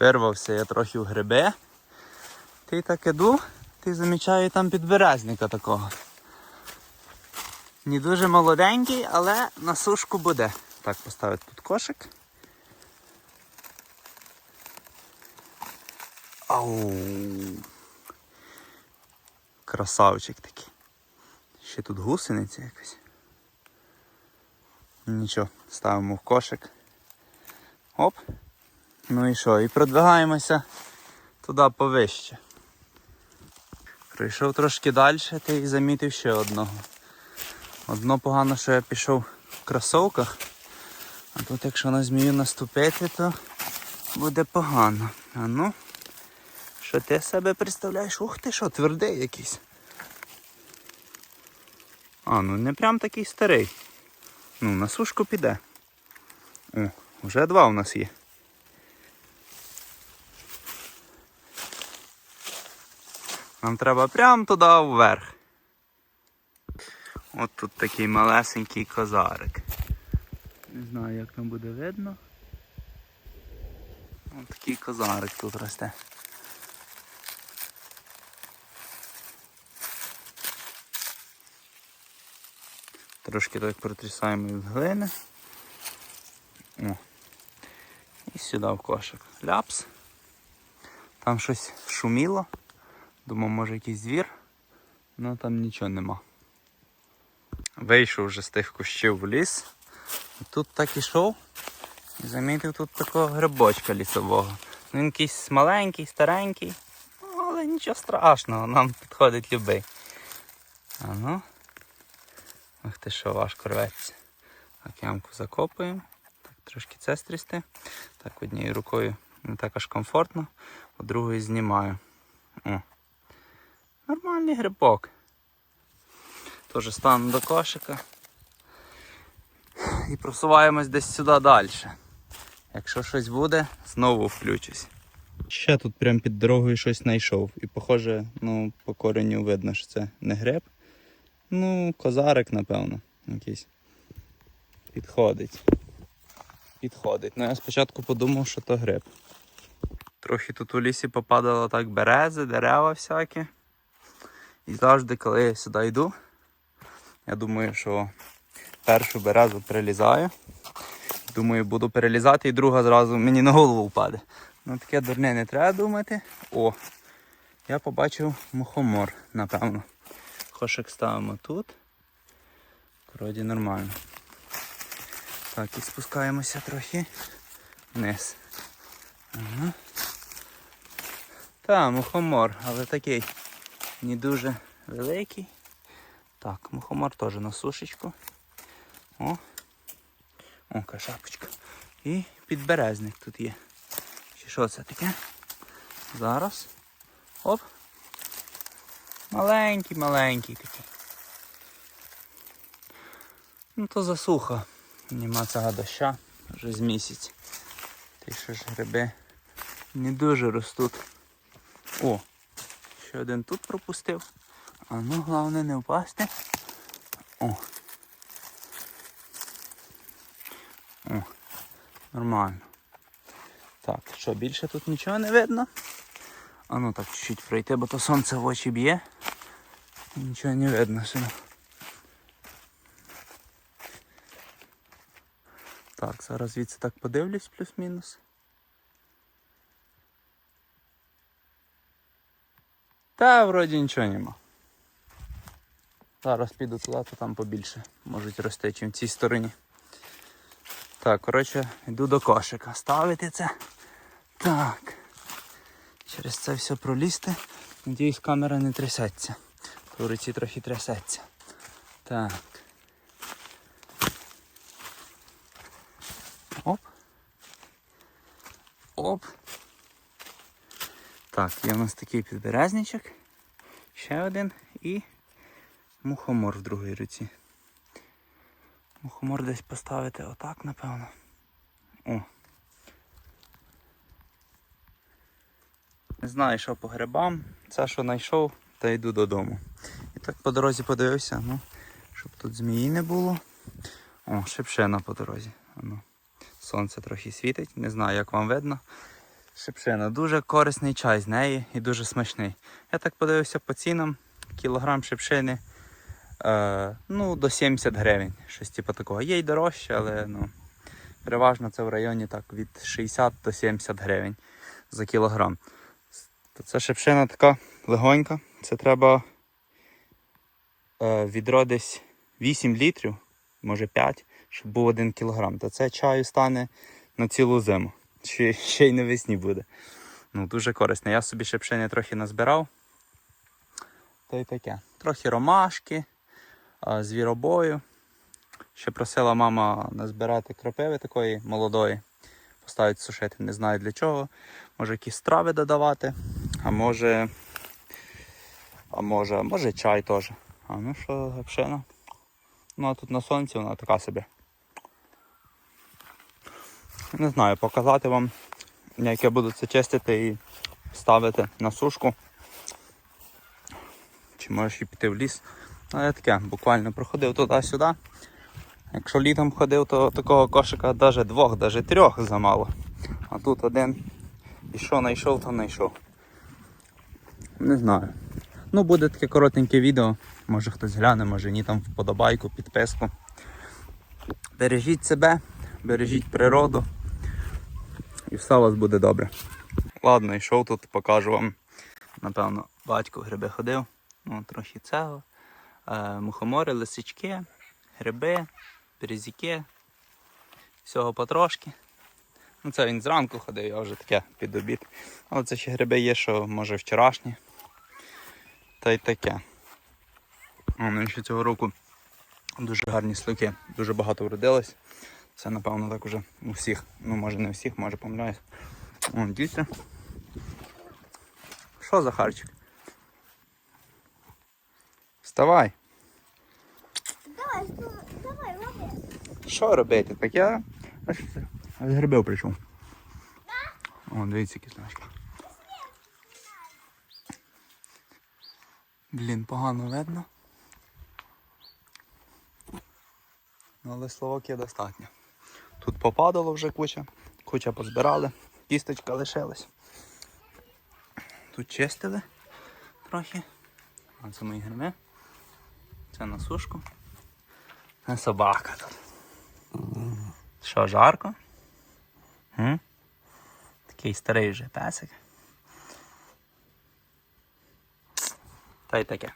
Вирвався я трохи в гриби. Ти так іду, ти замічаю там підберезника такого. Не дуже молоденький, але на сушку буде. Так, поставити тут кошик. Ау. Красавчик такий. Ще тут гусениця якась. Нічого, ставимо в кошик. Оп. Ну і що? І продвигаємося туди повище. Прийшов трошки далі та й замітив ще одного. Одно погано, що я пішов в кросовках, а тут якщо на змію наступити, то буде погано. А ну, що ти себе представляєш? Ух ти що, твердий якийсь. А, ну не прям такий старий. Ну, на сушку піде. О, вже два у нас є. Нам треба прямо туди вверх. От тут такий малесенький козарик. Не знаю, як там буде видно. Ось такий козарик тут росте. Трошки так протрясаємо від глини. О. І сюди в кошик. Ляпс. Там щось шуміло. Думав, може якийсь звір. Ну там нічого нема. Вийшов вже з тих кущів в ліс. Тут так ішов. І замітив тут такого грибочка лісового. Ну, Він якийсь маленький, старенький. Але нічого страшного, нам підходить любий. А ну. Ах ти що, важко рветься. Так, ямку закопуємо. Так, трошки це стрісти. Так, однією рукою не так аж комфортно, а другою знімаю. О. Нормальний грибок. Теж стану до кошика. І просуваємось десь сюди далі. Якщо щось буде, знову включусь. Ще тут прямо під дорогою щось знайшов. І похоже, ну, по коренню видно, що це не гриб. Ну, козарик, напевно, якийсь. Підходить. Підходить. Ну я спочатку подумав, що то гриб. Трохи тут у лісі попадало так берези, дерева всякі. І завжди, коли я сюди йду, я думаю, що першу березу перелізаю. Думаю, буду перелізати і друга зразу мені на голову впаде. Ну таке дурне не треба думати. О, я побачив мухомор, напевно. Кошик ставимо тут. Вроді нормально. Так, і спускаємося трохи вниз. Ага. Та, мухомор, але такий не дуже великий. Так, мухомор теж на сушечку. О, О, яка шапочка. І підберезник тут є. Чи що це таке? Зараз. Оп. Маленький, маленький такий. Ну то засуха. Нема цього доща вже з місяць. Ти що ж гриби не дуже ростуть. О, ще один тут пропустив. А ну головне не впасти. О. О, нормально. Так, що, більше тут нічого не видно? А ну так чуть-чуть пройти, бо то сонце в очі б'є. Нічого не видно сюди. Так, зараз звідси так подивлюсь плюс-мінус. Та вроді нічого нема. Зараз піду туди, то там побільше можуть рости, чим в цій стороні. Так, коротше, йду до кошика. Ставити це. Так. Через це все пролізти. Надіюсь, камера не трясеться. В руці трохи трясеться. Так. Оп. Оп. Так, є у нас такий підберезничок. Ще один і мухомор в другій руці. Мухомор десь поставити отак, напевно. О. Не знаю, що по грибам. Це, що знайшов, та йду додому. І так по дорозі подивився, ну, щоб тут змії не було. О, шипшина по дорозі. Ну, сонце трохи світить, не знаю, як вам видно. Шипшина. Дуже корисний чай з неї і дуже смачний. Я так подивився по цінам. Кілограм шипшини е, ну, до 70 гривень. Щось типу такого. Є й дорожче, але ну, переважно це в районі так, від 60 до 70 гривень за кілограм. Це шипшина така легонька. Це треба е, відро десь 8 літрів, може 5, щоб був 1 кілограм. То це чаю стане на цілу зиму. Ще, ще й навесні буде. Ну, дуже корисно. Я собі шипшини трохи назбирав. То й таке. Трохи ромашки, звіробою. Ще просила мама назбирати кропиви такої молодої. Поставити сушити. Не знаю для чого. Може якісь трави додавати, а може. А може, може чай теж. А ну що, гапшина. Ну а тут на сонці вона така собі. Не знаю, показати вам, як я буду це чистити і ставити на сушку. Чи можеш і піти в ліс. Ну, я таке, буквально проходив туди-сюди. Якщо літом ходив, то такого кошика навіть двох, навіть трьох замало. А тут один і що знайшов, то знайшов. Не знаю. Ну, буде таке коротеньке відео. Може хтось гляне, може ні там вподобайку, підписку. Бережіть себе, бережіть природу. І все у вас буде добре. Ладно, йшов тут, покажу вам. Напевно, батько гриби ходив. Ну, трохи цього. Е, мухомори, лисички, гриби, березіки. Всього потрошки. Ну, це він зранку ходив, я вже таке під обід. Але це ще гриби є, що може вчорашні. Та й таке. О, ну ще цього року дуже гарні слики, дуже багато вродилось. Це, напевно, так уже у всіх. Ну, може не у всіх, може помиляюсь. О, дивіться. Що за харчик? Вставай. Давай, ну, давай, лови. Що робити? Так я з грибів прийшов. О, дивіться, кислячка. Блін, погано видно. Ну, але словок є достатньо. Тут попадало вже куча, куча позбирали, кісточка лишилась. Тут чистили трохи. А це мої гриби. Це на сушку. Це собака тут. Що, жарко? М? Такий старий вже песик. Та й таке.